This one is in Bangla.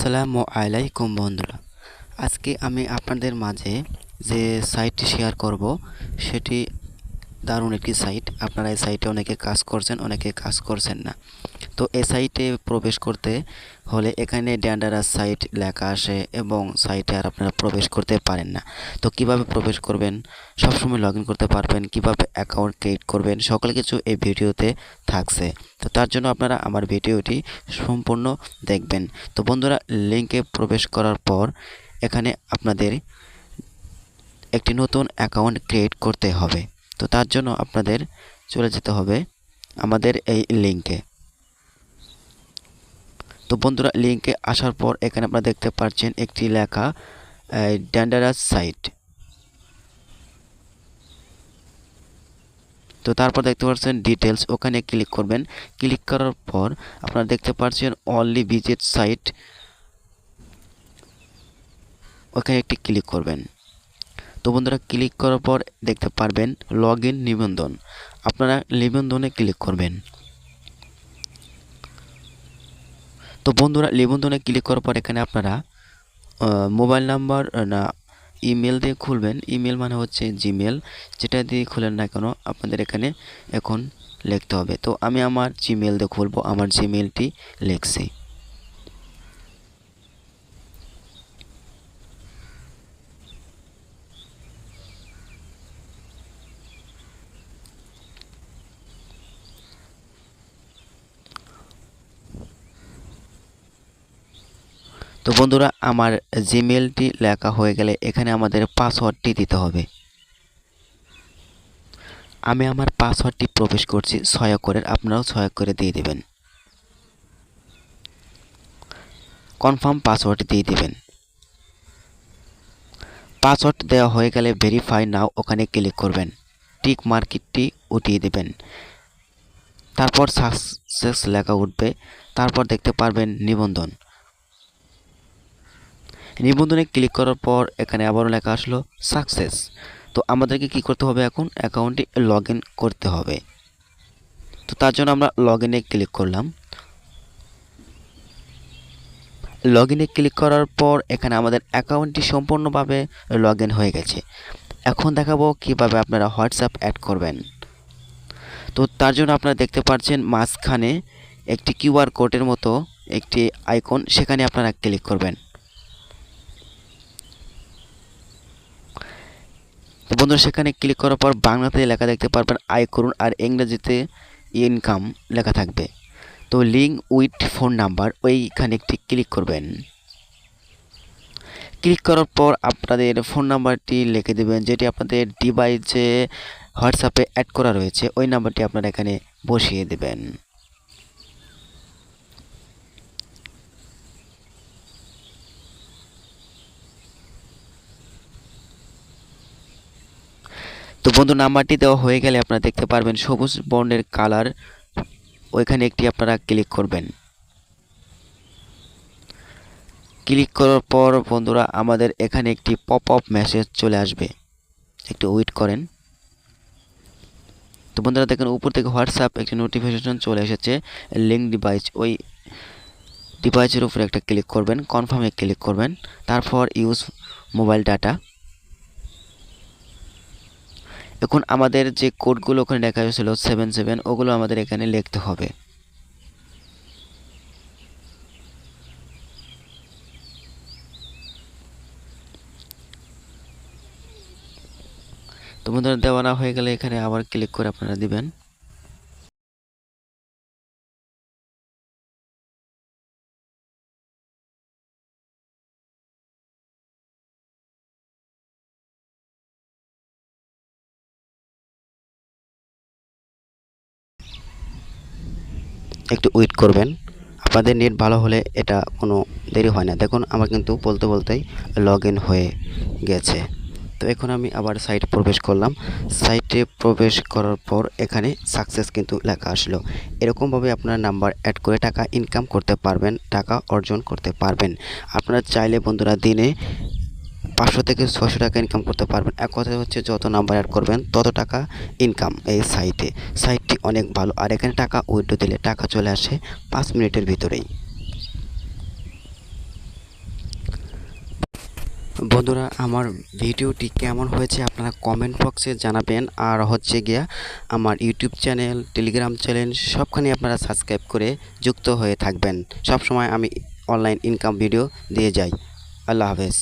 আসসালামু আলাইকুম বন্ধুরা। আজকে আমি আপনাদের মাঝে যে সাইটটি শেয়ার করব, সেটি দারুণ একটি সাইট আপনারা এই সাইটে অনেকে কাজ করছেন, অনেকে কাজ করছেন না। তো এই সাইটে প্রবেশ করতে হলে এখানে ড্যান্ডারাস সাইট লেখা আসে এবং সাইটে আর আপনারা প্রবেশ করতে পারেন না। তো কীভাবে প্রবেশ করবেন? সবসময় লগ করতে পারবেন, কীভাবে অ্যাকাউন্ট ক্রিয়েট করবেন, সকল কিছু এই ভিডিওতে থাকছে। তো তার জন্য আপনারা আমার ভিডিওটি সম্পূর্ণ দেখবেন। তো বন্ধুরা লিঙ্কে প্রবেশ করার পর এখানে আপনাদের একটি নতুন অ্যাকাউন্ট ক্রিয়েট করতে হবে। তো তার জন্য আপনাদের চলে যেতে হবে আমাদের এই লিঙ্কে তো বন্ধুরা লিঙ্কে আসার পর এখানে আপনারা দেখতে পাচ্ছেন একটি লেখা ড্যান্ডারাস সাইট তো তারপর দেখতে পাচ্ছেন ডিটেলস ওখানে ক্লিক করবেন। ক্লিক করার পর আপনারা দেখতে পাচ্ছেন অনলি ভিজিট সাইট ওখানে একটি ক্লিক করবেন। তো বন্ধুরা ক্লিক করার পর দেখতে পারবেন লগ ইন নিবন্ধন। আপনারা নিবন্ধনে ক্লিক করবেন। তো বন্ধুরা, নিবন্ধনে ক্লিক করার পর এখানে আপনারা মোবাইল নাম্বার না ইমেল দিয়ে খুলবেন। ইমেল মানে হচ্ছে জিমেল যেটা দিয়ে খুলেন না কেন আপনাদের এখানে এখন লিখতে হবে। তো আমি আমার জিমেল দিয়ে খুলবো, আমার জিমেলটি লিখছি। তো বন্ধুরা, আমার জিমেলটি লেখা হয়ে গেলে এখানে আমাদের পাসওয়ার্ডটি দিতে হবে। আমি আমার পাসওয়ার্ডটি প্রবেশ করছি ছয় করে, আপনারাও ছয় করে দিয়ে দেবেন। কনফার্ম পাসওয়ার্ড দিয়ে দিবেন। পাসওয়ার্ড দেওয়া হয়ে গেলে ভেরিফাই নাও ওখানে ক্লিক করবেন। টিক মার্কেটটি উঠিয়ে দেবেন। তারপর সাকসেস লেখা উঠবে। তারপর দেখতে পারবেন নিবন্ধন। নিবন্ধনে ক্লিক করার পর এখানে আবারও লেখা আসলো, সাকসেস। তো আমাদেরকে কি করতে হবে এখন? অ্যাকাউন্টটি লগ করতে হবে। তো তার জন্য আমরা লগ ইনে ক্লিক করলাম। লগ ইনে ক্লিক করার পর এখানে আমাদের অ্যাকাউন্টটি সম্পূর্ণভাবে লগ হয়ে গেছে। এখন দেখাবো কীভাবে আপনারা হোয়াটসঅ্যাপ অ্যাড করবেন। তো তার জন্য আপনারা দেখতে পাচ্ছেন মাঝখানে একটি কিউআর কোডের মতো একটি আইকন, সেখানে আপনারা ক্লিক করবেন। তো বন্ধুরা, সেখানে ক্লিক করার পর বাংলাতে লেখা দেখতে পারবেন আয় করুন আর ইংরেজিতে ইনকাম লেখা থাকবে। তো লিঙ্ক উইথ ফোন নাম্বার ওইখানে একটি ক্লিক করবেন। ক্লিক করার পর আপনাদের ফোন নাম্বারটি লিখে দেবেন, যেটি আপনাদের ডিভাইসে হোয়াটসঅ্যাপে অ্যাড করা রয়েছে, ওই নাম্বারটি আপনারা এখানে বসিয়ে দেবেন। তো বন্ধু, নাম্বারটি দেওয়া হয়ে গেলে আপনারা দেখতে পারবেন সবুজ বর্ণের কালার। ওইখানে একটি আপনারা ক্লিক করবেন। ক্লিক করার পর বন্ধুরা, আমাদের এখানে একটি পপ আপ মেসেজ চলে আসবে। একটু ওয়েট করেন। তো বন্ধুরা, দেখেন উপর থেকে হোয়াটসঅ্যাপ একটি নোটিফিকেশন চলে এসেছে। লিঙ্ক ডিভাইস, ওই ডিভাইসের উপরে একটা ক্লিক করবেন, কনফার্মে ক্লিক করবেন। তারপর ইউজ মোবাইল ডাটা। এখন আমাদের যে কোডগুলো ওখানে লেখা হয়েছিল সেভেন সেভেন ওগুলো আমাদের এখানে লিখতে হবে। তো বন্ধুরা, দেওয়া না হয়ে গেলে এখানে আবার ক্লিক করে আপনারা দিবেন। একটু ওয়েট করবেন। আপনাদের নেট ভালো হলে এটা কোনো দেরি হয় না। দেখুন, আমার কিন্তু বলতে বলতেই লগ হয়ে গেছে। তো এখন আমি আবার সাইট প্রবেশ করলাম। সাইটে প্রবেশ করার পর এখানে সাকসেস কিন্তু লেখা আসলো। এরকমভাবে আপনার নাম্বার অ্যাড করে টাকা ইনকাম করতে পারবেন, টাকা অর্জন করতে পারবেন। আপনারা চাইলে বন্ধুরা দিনে পাঁচশো থেকে ছশো টাকা ইনকাম করতে পারবেন। এক কথা হচ্ছে যত নাম্বার অ্যাড করবেন, তত টাকা ইনকাম এই সাইটে সাইটটি অনেক ভালো। আর এখানে টাকা উইড্রো দিলে টাকা চলে আসে পাঁচ মিনিটের ভিতরেই। বন্ধুরা, আমার ভিডিওটি কেমন হয়েছে আপনারা কমেন্ট বক্সে জানাবেন। আর হচ্ছে গিয়া আমার ইউটিউব চ্যানেল টেলিগ্রাম চ্যানেল সবখানে আপনারা সাবস্ক্রাইব করে যুক্ত হয়ে থাকবেন। সব সময় আমি অনলাইন ইনকাম ভিডিও দিয়ে যাই। আল্লাহ হাফেজ।